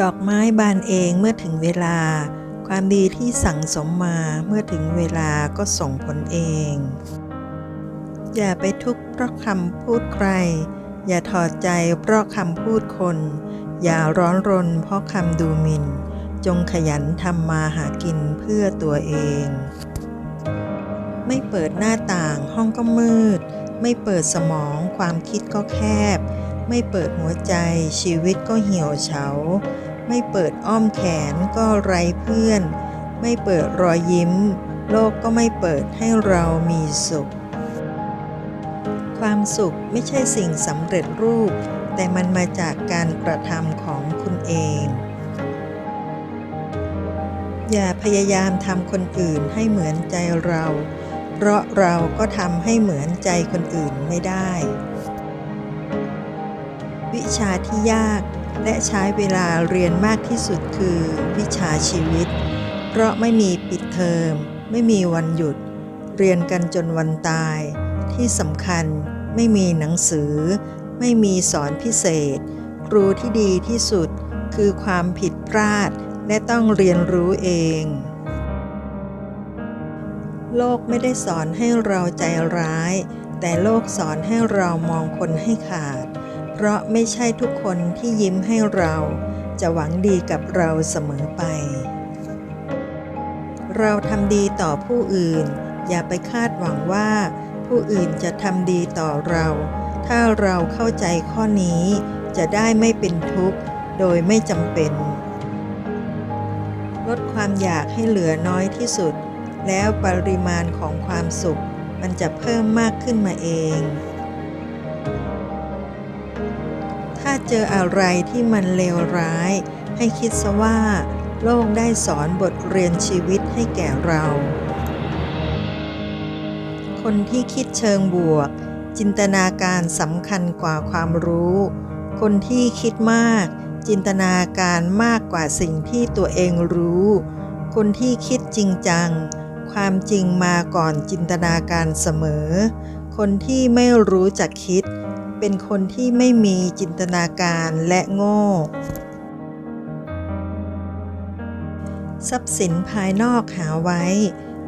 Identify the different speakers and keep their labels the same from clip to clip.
Speaker 1: ดอกไม้บานเองเมื่อถึงเวลา ความดีที่สั่งสมมาเมื่อถึงเวลาก็ส่งผลเอง อย่าไปทุกข์เพราะคำพูดใคร อย่าถอดใจเพราะคำพูดคน อย่าร้อนรนเพราะคำดูหมิน่น จงขยันทำมาหากินเพื่อตัวเอง ไม่เปิดหน้าต่างห้องก็มืด ไม่เปิดสมองความคิดก็แคบ ไม่เปิดหัวใจชีวิตก็เหี่ยวเฉา ไม่เปิดอ้อมแขนก็ไร้เพื่อน ไม่เปิดรอยยิ้ม โลกก็ไม่เปิดให้เรามีสุข ความสุขไม่ใช่สิ่งสำเร็จรูป แต่มันมาจากการกระทำของคุณเอง อย่าพยายามทำคนอื่นให้เหมือนใจเรา เพราะเราก็ทำให้เหมือนใจคนอื่นไม่ได้ วิชาที่ยากและใช้เวลาเรียนมากที่สุดคือวิชาชีวิต เพราะไม่มีปิดเทอม ไม่มีวันหยุด เรียนกันจนวันตาย ที่สำคัญไม่มีหนังสือ ไม่มีสอนพิเศษ ครูที่ดีที่สุดคือความผิดพลาดและต้องเรียนรู้เอง โลกไม่ได้สอนให้เราใจร้าย แต่โลกสอนให้เรามองคนให้ขาด ราะไม่ใช่ทุกคนที่ยิ้มให้เราจะหวังดีกับเราเสมอไป เราทำดีต่อผู้อื่น อย่าไปคาดหวังว่า ผู้อื่นจะทำดีต่อเรา ถ้าเราเข้าใจข้อนี้จะได้ไม่เป็นทุกข์โดยไม่จำเป็น ลดความอยากให้เหลือน้อยที่สุด แล้วปริมาณของความสุข มันจะเพิ่มมากขึ้นมาเองาเจออะไรที่มันเลวร้าย ให้คิดซะว่า โลกได้สอนบทเรียนชีวิตให้แก่เรา คนที่คิดเชิงบวก จินตนาการสำคัญกว่าความรู้ คนที่คิดมาก จินตนาการมากกว่าสิ่งที่ตัวเองรู้ คนที่คิดจริงจัง ความจริงมาก่อนจินตนาการเสมอ คนที่ไม่รู้จักคิด เป็นคนที่ไม่มีจินตนาการและโง่ ทรัพย์สินภายนอกหาไว้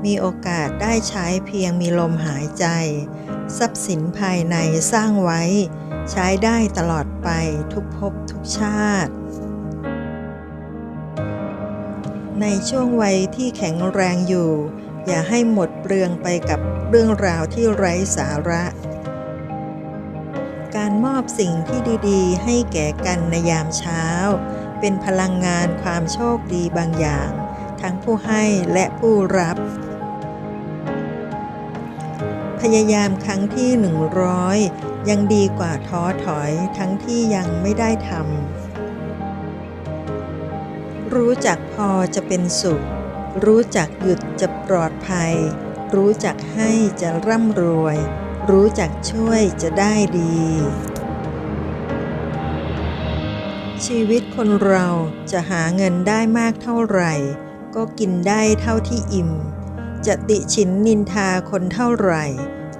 Speaker 1: มีโอกาสได้ใช้เพียงมีลมหายใจ ทรัพย์สินภายในสร้างไว้ ใช้ได้ตลอดไปทุกภพทุกชาติ ในช่วงวัยที่แข็งแรงอยู่ อย่าให้หมดเปลืองไปกับเรื่องราวที่ไร้สาระ การมอบสิ่งที่ดีๆ ให้แก่กันในยามเช้า เป็นพลังงานความโชคดีบางอย่าง ทั้งผู้ให้และผู้รับ พยายามครั้งที่ 100 ยังดีกว่าท้อถอยทั้งที่ยังไม่ได้ทำรู้จักพอจะเป็นสุข รู้จักหยุดจะปลอดภัย รู้จักให้จะร่ำรวย รู้จักช่วยจะได้ดี ชีวิตคนเราจะหาเงินได้มากเท่าไหร่ ก็กินได้เท่าที่อิ่ม จะติฉินนินทาคนเท่าไหร่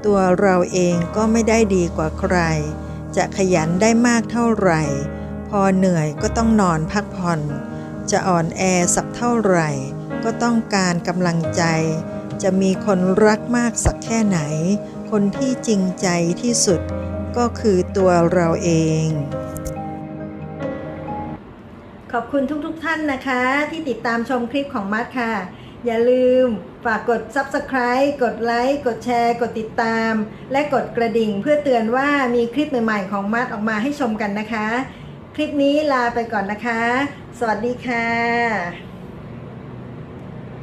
Speaker 1: ตัวเราเองก็ไม่ได้ดีกว่าใคร จะขยันได้มากเท่าไหร่ พอเหนื่อยก็ต้องนอนพักผ่อน จะอ่อนแอสักเท่าไหร่ ก็ต้องการกำลังใจ จะมีคนรักมากสักแค่ไหน คนที่จริงใจที่สุดก็คือตัวเราเอง
Speaker 2: ขอบคุณทุกๆทท่านนะคะ ที่ติดตามชมคลิปของมัดค่ะ อย่าลืมฝากกด Subscribe กดไลค์กดแชร์ กดติดตาม และกดกระดิ่งเพื่อเตือนว่ามีคลิปใหม่ๆของมัดออกมาให้ชมกันนะคะ คลิปนี้ลาไปก่อนนะคะ สวัสดีค่ะ